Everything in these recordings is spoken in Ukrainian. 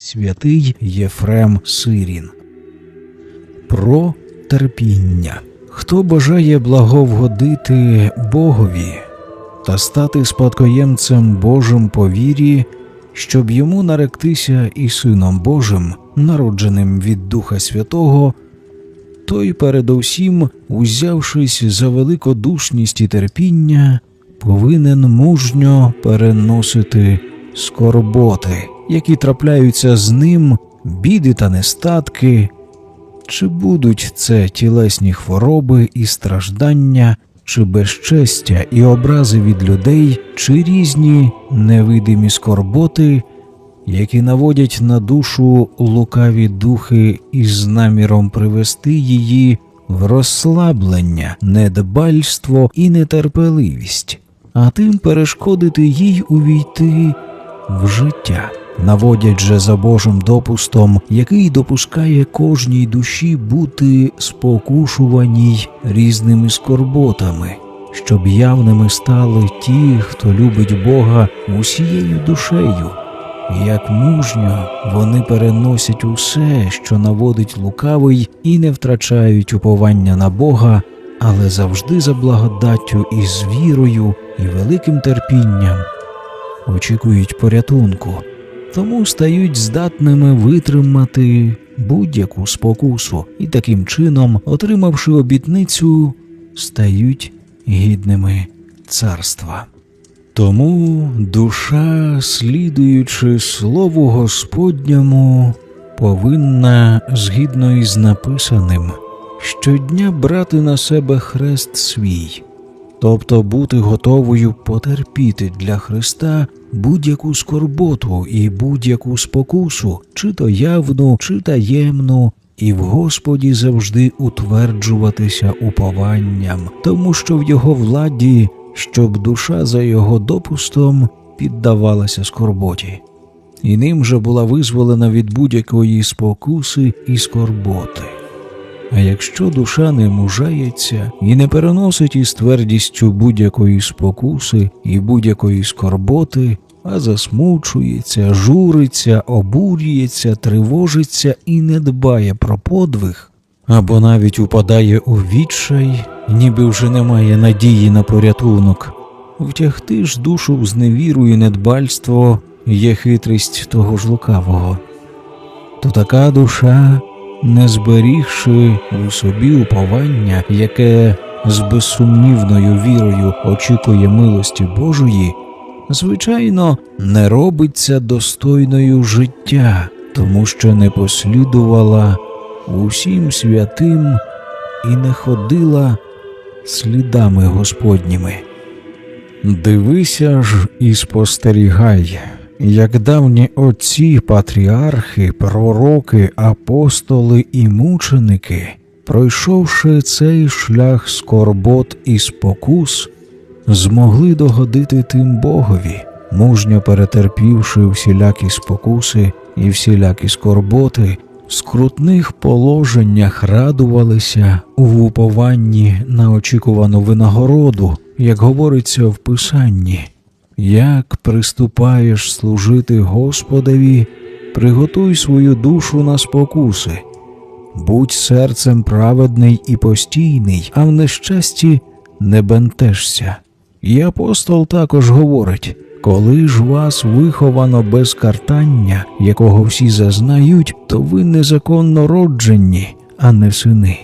Святий Єфрем Сирін. Про терпіння. Хто бажає благовгодити Богові та стати спадкоємцем Божим по вірі, щоб йому наректися і Сином Божим, народженим від Духа Святого, той передовсім, узявшись за великодушність і терпіння, повинен мужньо переносити скорботи, які трапляються з ним, біди та нестатки, чи будуть це тілесні хвороби і страждання, чи безчестя і образи від людей, чи різні невидимі скорботи, які наводять на душу лукаві духи із наміром привести її в розслаблення, недбальство і нетерпеливість, а тим перешкодити їй увійти в життя. Наводять же за Божим допустом, який допускає кожній душі бути спокушуваній різними скорботами, щоб явними стали ті, хто любить Бога усією душею, як мужньо вони переносять усе, що наводить лукавий, і не втрачають уповання на Бога, але завжди за благодаттю і з вірою і великим терпінням очікують порятунку, тому стають здатними витримати будь-яку спокусу і таким чином, отримавши обітницю, стають гідними царства. Тому душа, слідуючи слову Господньому, повинна, згідно із написаним, щодня брати на себе хрест свій, тобто бути готовою потерпіти для Христа будь-яку скорботу і будь-яку спокусу, чи то явну, чи таємну, і в Господі завжди утверджуватися упованням, тому що в його владі, щоб душа за його допустом піддавалася скорботі, і ним же була визволена від будь-якої спокуси і скорботи. А якщо душа не мужається і не переносить із твердістю будь-якої спокуси і будь-якої скорботи, а засмучується, журиться, обурюється, тривожиться і не дбає про подвиг, або навіть упадає у відчай, ніби вже немає надії на порятунок, втягти ж душу в зневіру і недбальство є хитрість того ж лукавого. То така душа не зберігши у собі уповання, яке з безсумнівною вірою очікує милості Божої, звичайно, не робиться достойною життя, тому що не послідувала усім святим і не ходила слідами Господніми. Дивися ж і спостерігай, як давні отці, патріархи, пророки, апостоли і мученики, пройшовши цей шлях скорбот і спокус, змогли догодити тим Богові, мужньо перетерпівши всілякі спокуси і всілякі скорботи, в скрутних положеннях радувалися у упованні на очікувану винагороду, як говориться в Писанні. Як приступаєш служити Господові, приготуй свою душу на спокуси, будь серцем праведний і постійний, а в нещасті не бентешся. І апостол також говорить коли ж вас виховано без картання, якого всі зазнають, то ви незаконно роджені, а не сини.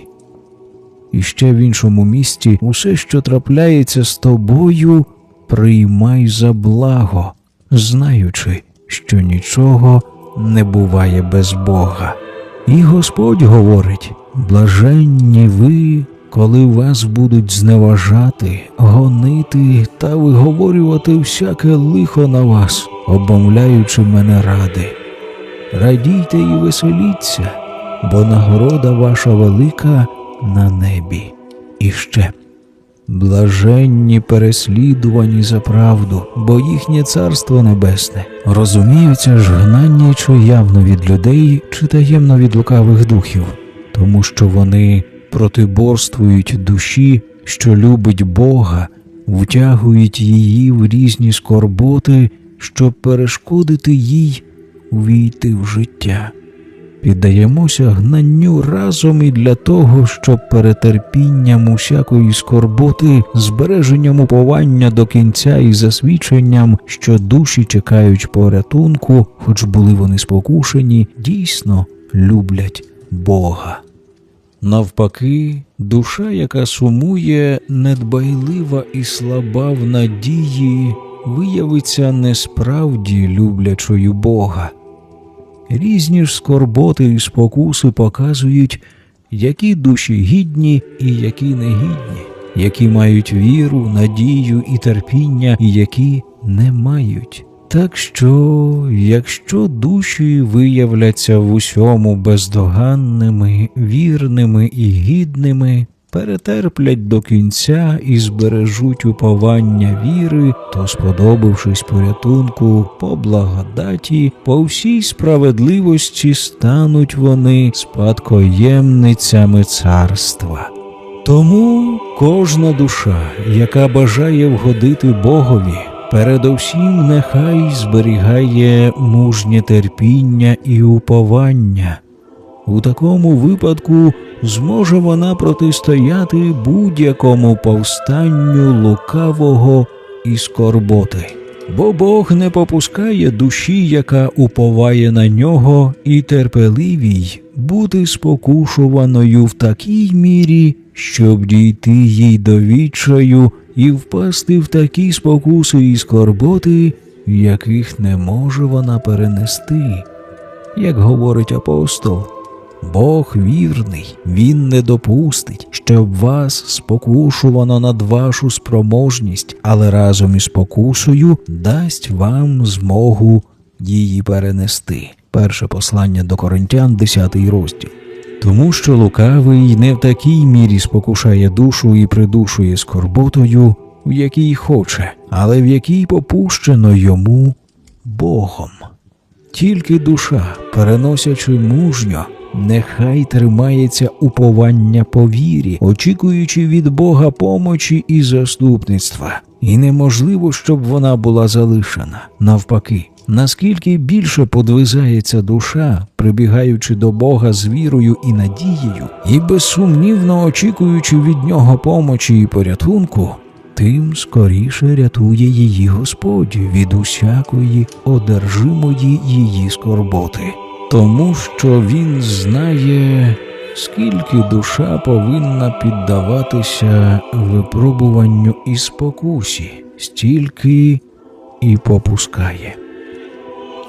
І ще в іншому місті усе, що трапляється з тобою, приймай за благо, знаючи, що нічого не буває без Бога. І Господь говорить: блаженні ви, коли вас будуть зневажати, гонити та виговорювати всяке лихо на вас, обмовляючи мене ради. Радійте і веселіться, бо нагорода ваша велика на небі. І ще. Блаженні переслідувані за правду, бо їхнє царство небесне. Розуміються ж гнання чи явно від людей, чи таємно від лукавих духів, тому що вони протиборствують душі, що любить Бога, втягують її в різні скорботи, щоб перешкодити їй увійти в життя. Піддаємося гнанню разом і для того, щоб перетерпінням усякої скорботи, збереженням уповання до кінця і засвідченням, що душі чекають порятунку, хоч були вони спокушені, дійсно люблять Бога. Навпаки, душа, яка сумує, недбайлива і слаба в надії, виявиться несправді люблячою Бога. Різні ж скорботи і спокуси показують, які душі гідні і які негідні, які мають віру, надію і терпіння, і які не мають. Так що, якщо душі виявляться в усьому бездоганними, вірними і гідними, перетерплять до кінця і збережуть уповання віри, то, сподобавшись порятунку по благодаті, по всій справедливості стануть вони спадкоємницями царства. Тому кожна душа, яка бажає вгодити Богові, передовсім нехай зберігає мужнє терпіння і уповання. У такому випадку зможе вона протистояти будь-якому повстанню лукавого і скорботи. Бо Бог не попускає душі, яка уповає на нього, і терпеливій бути спокушуваною в такій мірі, щоб дійти їй до відчаю і впасти в такі спокуси і скорботи, яких не може вона перенести, як говорить апостол. Бог вірний, Він не допустить, щоб вас спокушувано над вашу спроможність, але разом із спокусою дасть вам змогу її перенести. Перше послання до Коринтян, 10 розділ. Тому що лукавий не в такій мірі спокушає душу і придушує скорботою, в якій хоче, але в якій попущено йому Богом. Тільки душа, переносячи мужньо, нехай тримається уповання по вірі, очікуючи від Бога помочі і заступництва. І неможливо, щоб вона була залишена. Навпаки, наскільки більше подвизається душа, прибігаючи до Бога з вірою і надією, і безсумнівно очікуючи від нього помочі і порятунку, тим скоріше рятує її Господь від усякої одержимої її скорботи, тому що він знає, скільки душа повинна піддаватися випробуванню і спокусі, стільки і попускає.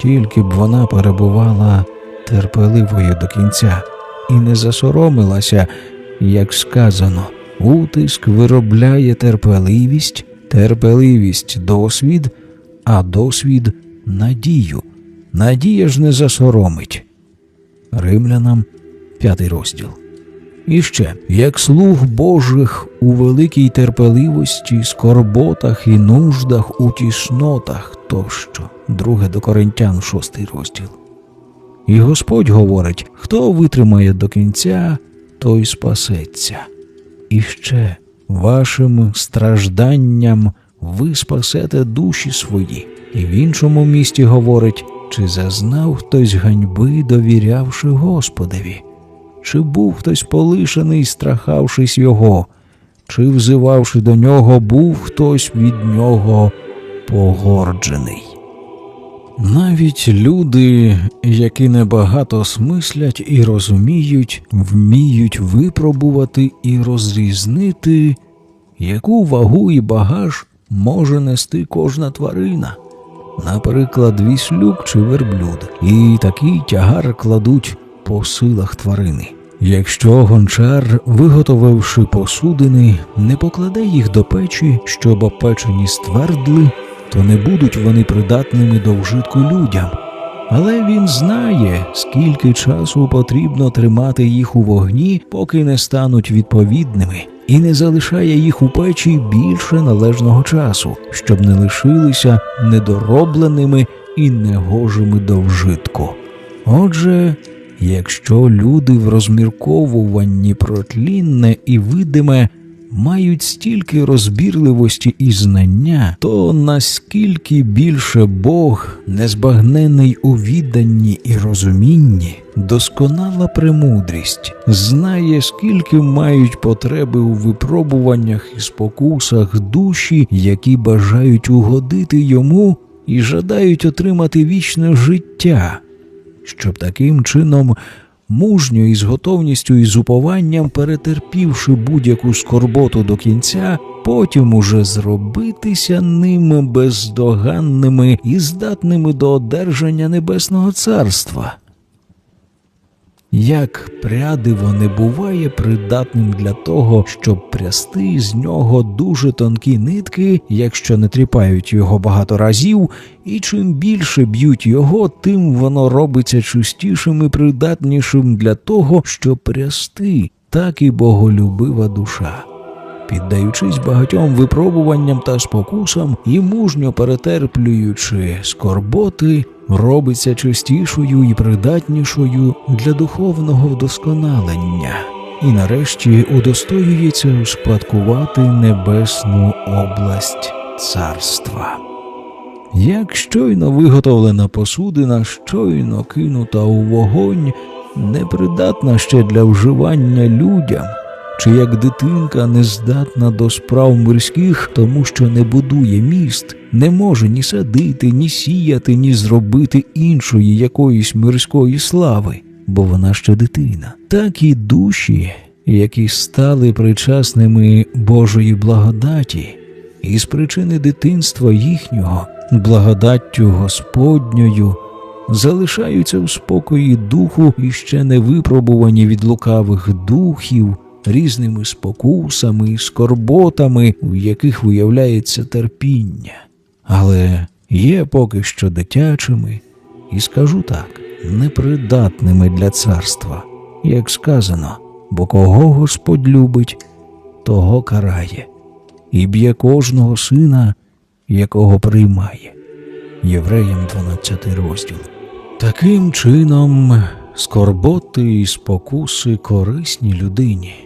Тільки б вона перебувала терпеливою до кінця і не засоромилася, як сказано. Утиск виробляє терпеливість, терпеливість досвід, а досвід надію. Надія ж не засоромить. Римлянам п'ятий розділ. І ще, як слуг Божих у великій терпеливості, скорботах і нуждах, у тіснотах тощо. Друге до Коринтян, шостий розділ. І Господь говорить: хто витримає до кінця, той спасеться. І ще вашим стражданням ви спасете душі свої. І в іншому місті говорить, чи зазнав хтось ганьби, довірявши Господеві, чи був хтось полишений, страхавшись його, чи взивавши до нього, був хтось від нього погорджений. Навіть люди, які небагато смислять і розуміють, вміють випробувати і розрізнити, яку вагу і багаж може нести кожна тварина, наприклад, віслюк чи верблюд, і такий тягар кладуть по силах тварини. Якщо гончар, виготовивши посудини, не покладе їх до печі, щоб опечені ствердли, то не будуть вони придатними до вжитку людям. Але він знає, скільки часу потрібно тримати їх у вогні, поки не стануть відповідними, і не залишає їх у печі більше належного часу, щоб не лишилися недоробленими і негожими до вжитку. Отже, якщо люди в розмірковуванні про тлінне і видиме мають стільки розбірливості і знання, то наскільки більше Бог, незбагнений у відданні і розумінні, досконала премудрість, знає, скільки мають потреби у випробуваннях і спокусах душі, які бажають угодити йому і жадають отримати вічне життя, щоб таким чином мужньо і з готовністю і з упованням, перетерпівши будь-яку скорботу до кінця, потім уже зробитися ними бездоганними і здатними до одержання небесного царства. Як прядиво не буває придатним для того, щоб прясти з нього дуже тонкі нитки, якщо не тріпають його багато разів, і чим більше б'ють його, тим воно робиться чистішим і придатнішим для того, щоб прясти, так і боголюбива душа. Піддаючись багатьом випробуванням та спокусам і мужньо перетерплюючи скорботи, робиться чистішою і придатнішою для духовного вдосконалення, і нарешті удостоюється успадкувати небесну область царства. Як щойно виготовлена посудина, щойно кинута у вогонь, непридатна ще для вживання людям, чи як дитинка не здатна до справ мирських, тому що не будує міст, не може ні садити, ні сіяти, ні зробити іншої якоїсь мирської слави, бо вона ще дитина, так і душі, які стали причасними Божої благодаті, і з причини дитинства їхнього, благодаттю Господньою, залишаються у спокої духу і ще не випробувані від лукавих духів різними спокусами скорботами, у яких виявляється терпіння, але є поки що дитячими, і скажу так, непридатними для царства, як сказано, бо кого Господь любить, того карає, і б'є кожного сина, якого приймає. Євреям 12 розділ. Таким чином, скорботи і спокуси корисні людині.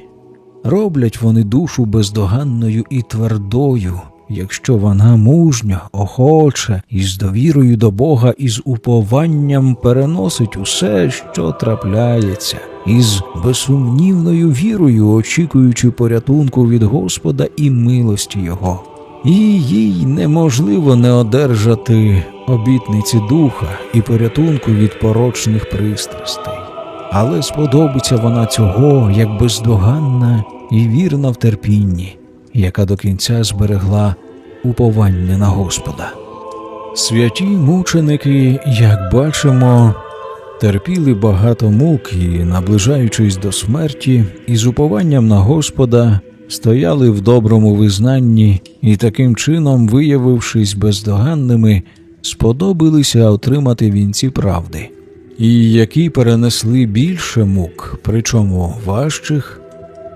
Роблять вони душу бездоганною і твердою, якщо вона мужньо, охоче і з довірою до Бога і з упованням переносить усе, що трапляється, і з безсумнівною вірою, очікуючи порятунку від Господа і милості Його. І їй неможливо не одержати обітниці духа і порятунку від порочних пристрастей але сподобиться вона цього як бездоганна і вірна в терпінні, яка до кінця зберегла уповання на Господа. Святі мученики, як бачимо, терпіли багато мук і, наближаючись до смерті, із упованням на Господа, стояли в доброму визнанні і таким чином, виявившись бездоганними, сподобалися отримати вінці правди і які перенесли більше мук, причому важчих,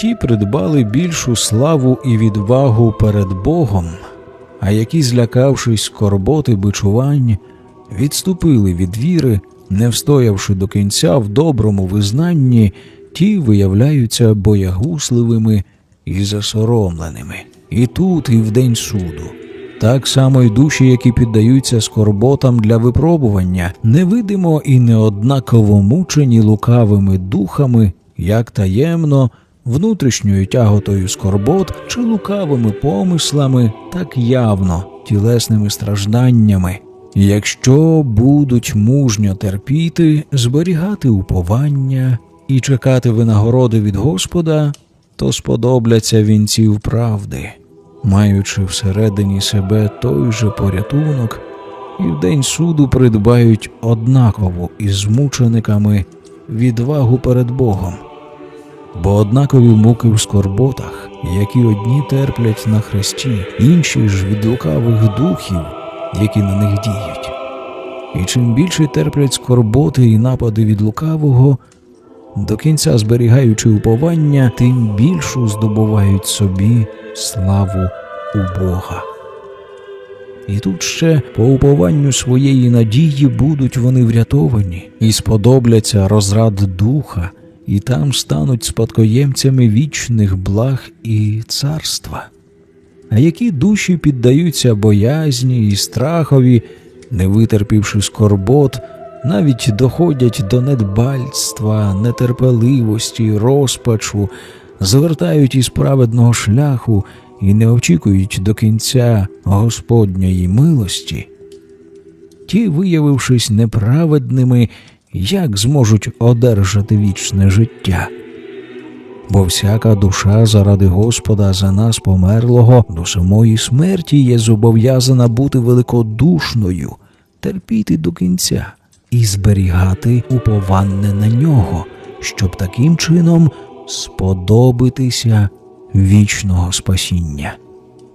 ті придбали більшу славу і відвагу перед Богом, а які, злякавшись скорботи бичувань, відступили від віри, не встоявши до кінця в доброму визнанні, ті виявляються боягусливими і засоромленими, і тут, і в день суду. Так само й душі, які піддаються скорботам для випробування, невидимо і неоднаково мучені лукавими духами, як таємно, внутрішньою тяготою скорбот чи лукавими помислами, так явно тілесними стражданнями. Якщо будуть мужньо терпіти, зберігати уповання і чекати винагороди від Господа, то сподобляться вінців правди маючи всередині себе той же порятунок, і в день суду придбають однаково із мучениками відвагу перед Богом, бо однакові муки в скорботах, які одні терплять на хресті, інші ж від лукавих духів, які на них діють. І чим більше терплять скорботи і напади від лукавого, до кінця зберігаючи уповання, тим більшу здобувають собі славу у Бога. І тут ще по упованню своєї надії будуть вони врятовані і сподобляться розрад духа, і там стануть спадкоємцями вічних благ і царства. А які душі піддаються боязні і страхові, не витерпівши скорбот, навіть доходять до недбальства, нетерпеливості, розпачу, звертають із праведного шляху і не очікують до кінця Господньої милості, ті, виявившись неправедними, як зможуть одержати вічне життя? Бо всяка душа заради Господа за нас померлого до самої смерті є зобов'язана бути великодушною, терпіти до кінця і зберігати уповання на нього, щоб таким чином сподобитися вічного спасіння.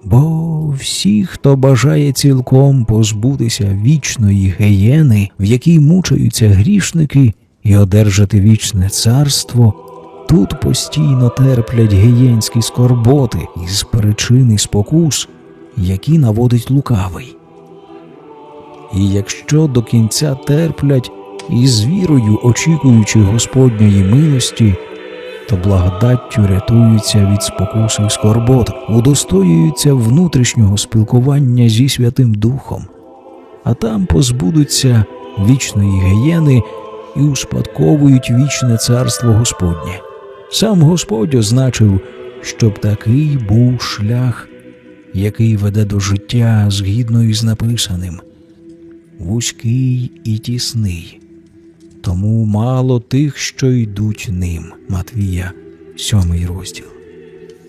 Бо всі, хто бажає цілком позбутися вічної геєни, в якій мучаються грішники, і одержати вічне царство, тут постійно терплять геєнські скорботи із причини спокус, які наводить лукавий. І якщо до кінця терплять і з вірою очікуючи Господньої милості, то благодаттю рятуються від спокуси і скорбот, удостоюються внутрішнього спілкування зі Святим Духом, а там позбудуться вічної гієни і успадковують вічне царство Господнє. Сам Господь означив, щоб такий був шлях, який веде до життя згідно із написаним, вузький і тісний тому мало тих, що йдуть ним. Матвія, сьомий розділ.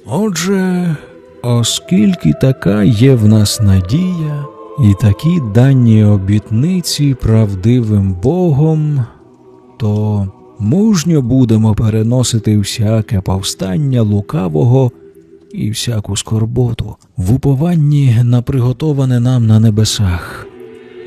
Отже, оскільки така є в нас надія, і такі дані обітниці правдивим Богом, то мужньо будемо переносити всяке повстання лукавого і всяку скорботу в упованні на приготоване нам на небесах.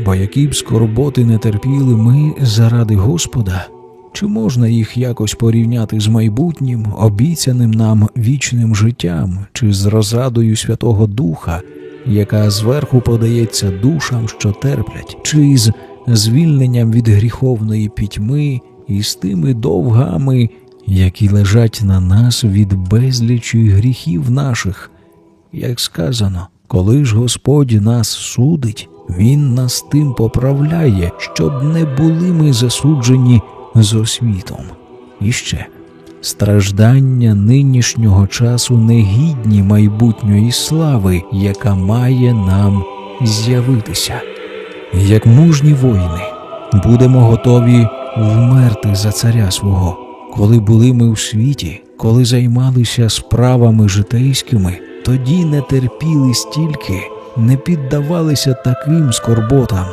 Бо які б скорботи не терпіли ми заради Господа, чи можна їх якось порівняти з майбутнім, обіцяним нам вічним життям, чи з розрадою Святого Духа, яка зверху подається душам, що терплять, чи з звільненням від гріховної пітьми і з тими довгами, які лежать на нас від безлічі гріхів наших, як сказано, коли ж Господь нас судить. Він нас тим поправляє, щоб не були ми засуджені з освітом. І ще страждання нинішнього часу негідні майбутньої слави, яка має нам з'явитися. Як мужні воїни, будемо готові вмерти за царя свого, коли були ми у світі, коли займалися справами житейськими, тоді не терпіли стільки не піддавалися таким скорботам.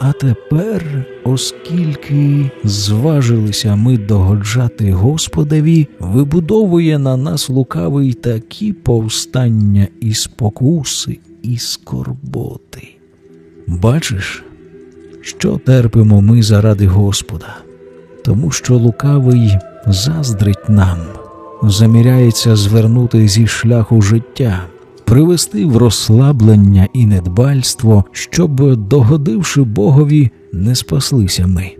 А тепер, оскільки зважилися ми догоджати Господеві, вибудовує на нас лукавий такі повстання і спокуси, і скорботи. Бачиш, що терпимо ми заради Господа, тому що лукавий заздрить нам, заміряється звернути зі шляху життя привести в розслаблення і недбальство, щоб, догодивши Богові, не спаслися ми.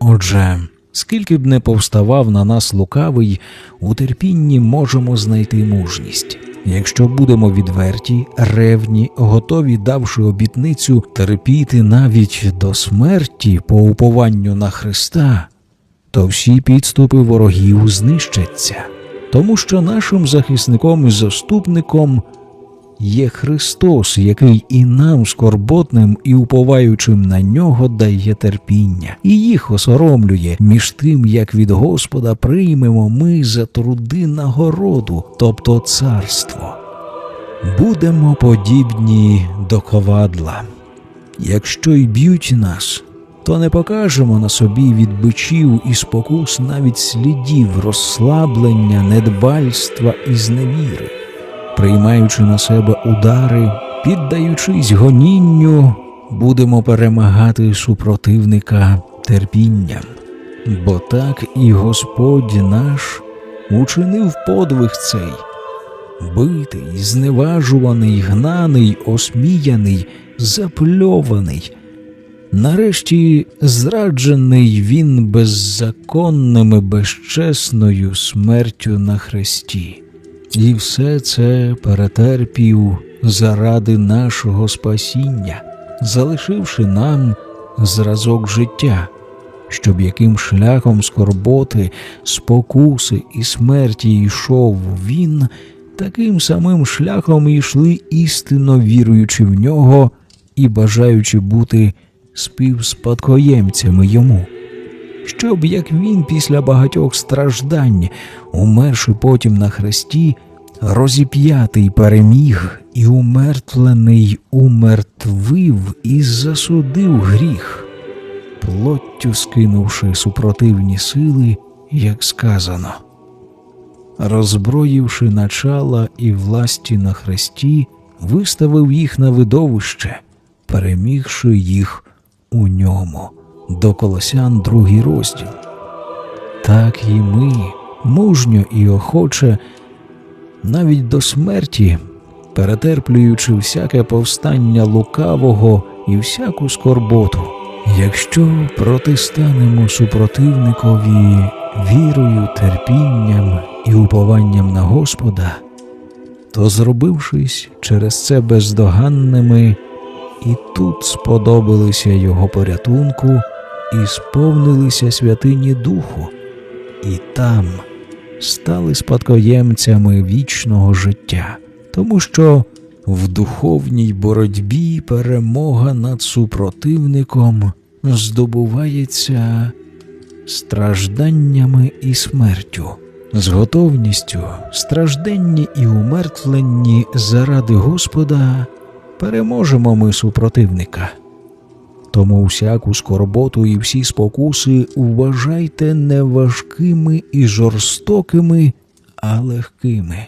Отже, скільки б не повставав на нас лукавий, у терпінні можемо знайти мужність. Якщо будемо відверті, ревні, готові, давши обітницю терпіти навіть до смерті по упованню на Христа, то всі підступи ворогів знищаться, тому що нашим захисником і заступником є Христос, який і нам, скорботним і уповаючим на нього, дає терпіння, і їх осоромлює між тим, як від Господа приймемо ми за труди нагороду, тобто царство. Будемо подібні до ковадла. Якщо й б'ють нас, то не покажемо на собі від бичів і спокус навіть слідів розслаблення, недбальства і зневіри приймаючи на себе удари, піддаючись гонінню, будемо перемагати супротивника терпінням, бо так і Господь наш учинив подвиг цей, битий, зневажуваний, гнаний, осміяний, запльований, Нарешті зраджений він беззаконним і безчесною смертю на хресті, і все це перетерпів заради нашого спасіння, залишивши нам зразок життя, щоб яким шляхом скорботи, спокуси і смерті йшов він, таким самим шляхом йшли істинно віруючи в нього і бажаючи бути співспадкоємцями йому, щоб як він після багатьох страждань, умерши потім на хресті, розіп'ятий переміг і умертвлений умертвив і засудив гріх, плоттю скинувши супротивні сили, як сказано. Роззброївши начала і власті на хресті, виставив їх на видовище, перемігши їх у ньому. До Колосян другий розділ. Так і ми, мужньо і охоче, навіть до смерті, перетерплюючи всяке повстання лукавого і всяку скорботу, якщо протистанемо супротивникові вірою, терпінням і упованням на Господа, то, зробившись через це бездоганними, і тут сподобалися його порятунку і сповнилися святині Духу, і там стали спадкоємцями вічного життя, тому що в духовній боротьбі перемога над супротивником здобувається стражданнями і смертю, з готовністю стражденні і умертвленні заради Господа переможемо ми супротивника. Тому всяку скорботу і всі спокуси вважайте не важкими і жорстокими, а легкими.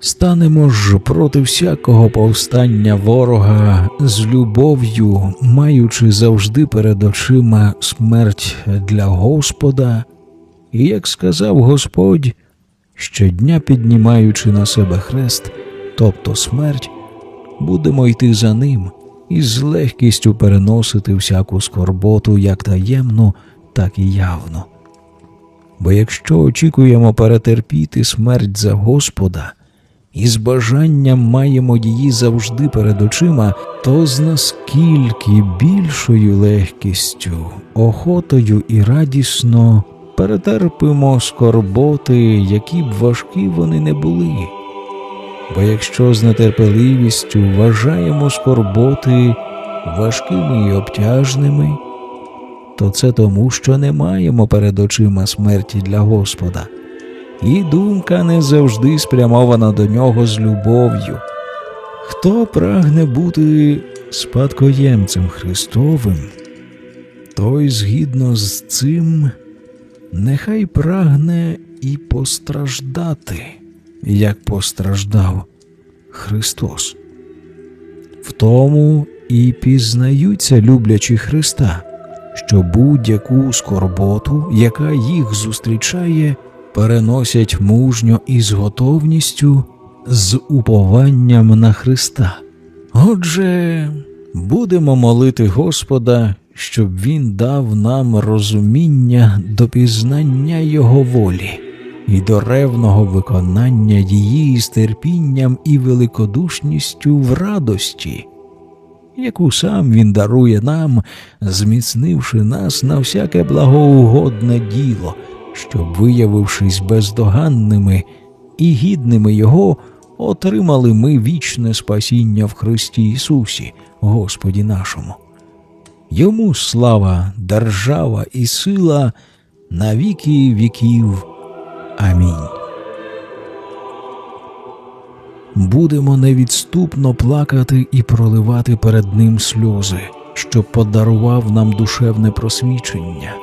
Станемо ж проти всякого повстання ворога з любов'ю, маючи завжди перед очима смерть для Господа, і як сказав Господь, щодня піднімаючи на себе хрест, тобто смерть, будемо йти за ним і з легкістю переносити всяку скорботу як таємну, так і явну. Бо якщо очікуємо перетерпіти смерть за Господа, і з бажанням маємо її завжди перед очима, то з наскільки більшою легкістю, охотою і радісно перетерпимо скорботи, які б важкі вони не були. Бо якщо з нетерпеливістю вважаємо скорботи важкими і обтяжними, то це тому, що не маємо перед очима смерті для Господа, і думка не завжди спрямована до нього з любов'ю. Хто прагне бути спадкоємцем Христовим, той згідно з цим нехай прагне і постраждати, як постраждав Христос. В тому і пізнаються люблячі Христа, що будь-яку скорботу, яка їх зустрічає, переносять мужньо і з готовністю, з упованням на Христа. Отже, будемо молити Господа, щоб Він дав нам розуміння до пізнання Його волі і до ревного виконання її з терпінням і великодушністю в радості, яку сам він дарує нам, зміцнивши нас на всяке благоугодне діло, щоб, виявившись бездоганними і гідними Його, отримали ми вічне спасіння в Христі Ісусі, Господі нашому. Йому слава, держава і сила на віки віків. Амінь. Будемо невідступно плакати і проливати перед Ним сльози, щоб подарував нам душевне просвічення.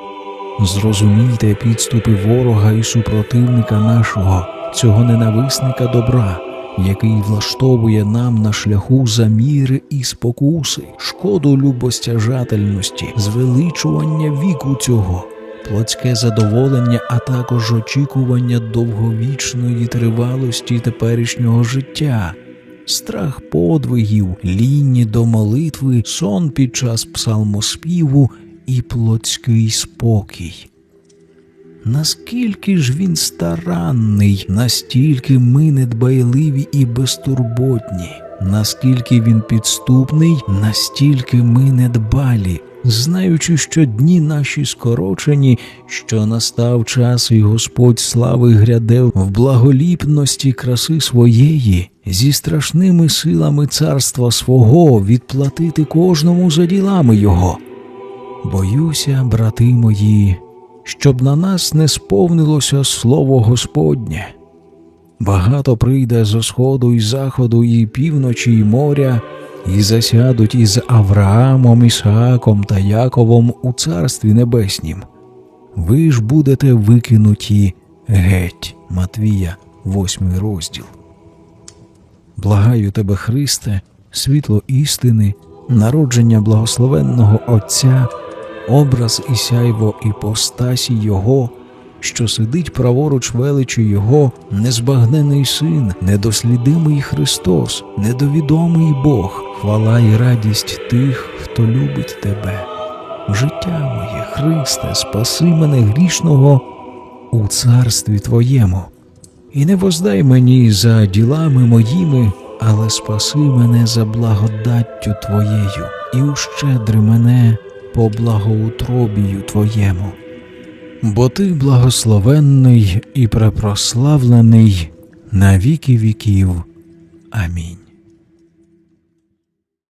Зрозумійте підступи ворога і супротивника нашого, цього ненависника добра, який влаштовує нам на шляху заміри і спокуси, шкоду любостяжательності, звеличування віку цього, плотське задоволення, а також очікування довговічної тривалості теперішнього життя, страх подвигів, лінні до молитви, сон під час псалмоспіву і плотський спокій. Наскільки ж він старанний, настільки ми недбайливі і безтурботні, наскільки він підступний, настільки ми недбалі, знаючи, що дні наші скорочені, що настав час, і Господь слави гряде в благоліпності краси своєї, зі страшними силами царства свого відплатити кожному за ділами його. Боюся, брати мої, щоб на нас не сповнилося слово Господнє. Багато прийде зо сходу і заходу, і півночі, і моря, і засядуть із Авраамом, Ісааком та Яковом у царстві небеснім. Ви ж будете викинуті геть, Матвія, восьмий розділ. Благаю тебе, Христе, світло істини, народження благословенного Отця, образ і сяйво іпостасі Його, що сидить праворуч величі Його, незбагнений син, недослідимий Христос, недовідомий Бог, хвала і радість тих, хто любить тебе. Життя моє, Христе, спаси мене грішного у царстві Твоєму. І не воздай мені за ділами моїми, але спаси мене за благодаттю Твоєю, і ущедри мене по благоутробію Твоєму. Бо Ти благословенний і препрославлений на віки віків. Амінь.